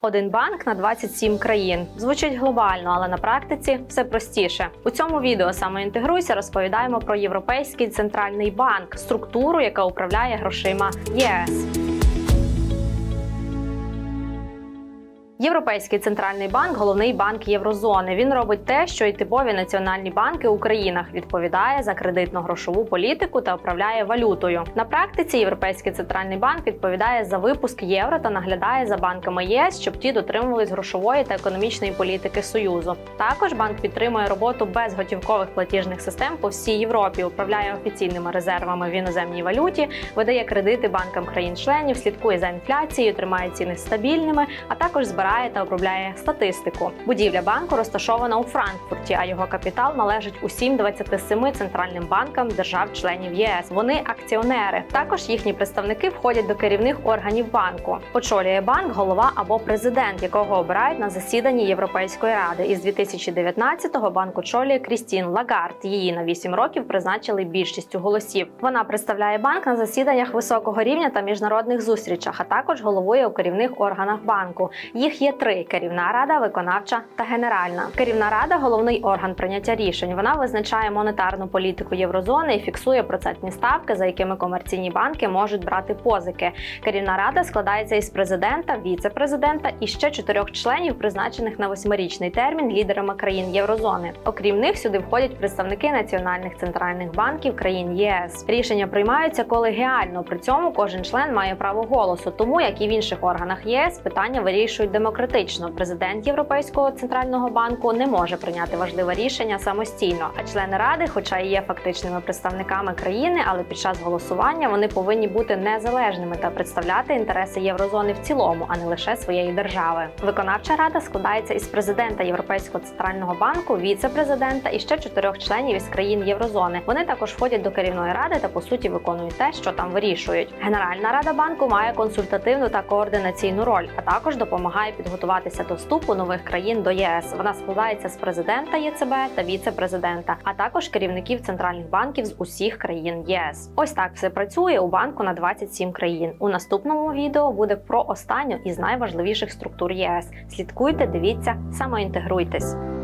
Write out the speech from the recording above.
Один банк на 27 країн звучить глобально, але на практиці все простіше. У цьому відео саме інтегруйся розповідаємо про Європейський центральний банк, структуру, яка управляє грошима ЄС. Європейський центральний банк головний банк Єврозони. Він робить те, що й типові національні банки у країнах відповідає за кредитно-грошову політику та управляє валютою. На практиці Європейський центральний банк відповідає за випуск євро та наглядає за банками ЄС, щоб ті дотримувались грошової та економічної політики Союзу. Також банк підтримує роботу безготівкових платіжних систем по всій Європі, управляє офіційними резервами в іноземній валюті, видає кредити банкам країн-членів, слідкує за інфляцією, тримає ціни стабільними, а також збирає та обробляє статистику. Будівля банку розташована у Франкфурті, а його капітал належить усім 27 центральним банкам держав-членів ЄС. Вони акціонери. Також їхні представники входять до керівних органів банку. Очолює банк голова або президент, якого обирають на засіданні Європейської ради. Із 2019-го банк очолює Крістін Лагард. Її на 8 років призначили більшістю голосів. Вона представляє банк на засіданнях високого рівня та міжнародних зустрічах, а також головує у керівних органах банку. Їх є три: керівна рада, виконавча та генеральна. Керівна рада головний орган прийняття рішень. Вона визначає монетарну політику єврозони і фіксує процентні ставки, за якими комерційні банки можуть брати позики. Керівна рада складається із президента, віце-президента і ще чотирьох членів, призначених на восьмирічний термін лідерами країн Єврозони. Окрім них, сюди входять представники національних центральних банків країн ЄС. Рішення приймаються колегіально. При цьому кожен член має право голосу. Тому як і в інших органах ЄС, питання вирішують демократично. Президент Європейського центрального банку не може прийняти важливе рішення самостійно. А члени ради, хоча і є фактичними представниками країни, але під час голосування вони повинні бути незалежними та представляти інтереси єврозони в цілому, а не лише своєї держави. Виконавча рада складається із президента Європейського центрального банку, віце-президента і ще чотирьох членів із країн Єврозони. Вони також входять до керівної ради та по суті виконують те, що там вирішують. Генеральна рада банку має консультативну та координаційну роль, а також допомагає підготуватися до вступу нових країн до ЄС. Вона складається з президента ЄЦБ та віце-президента, а також керівників центральних банків з усіх країн ЄС. Ось так все працює у банку на 27 країн. У наступному відео буде про останню із найважливіших структур ЄС. Слідкуйте, дивіться, самоінтегруйтесь.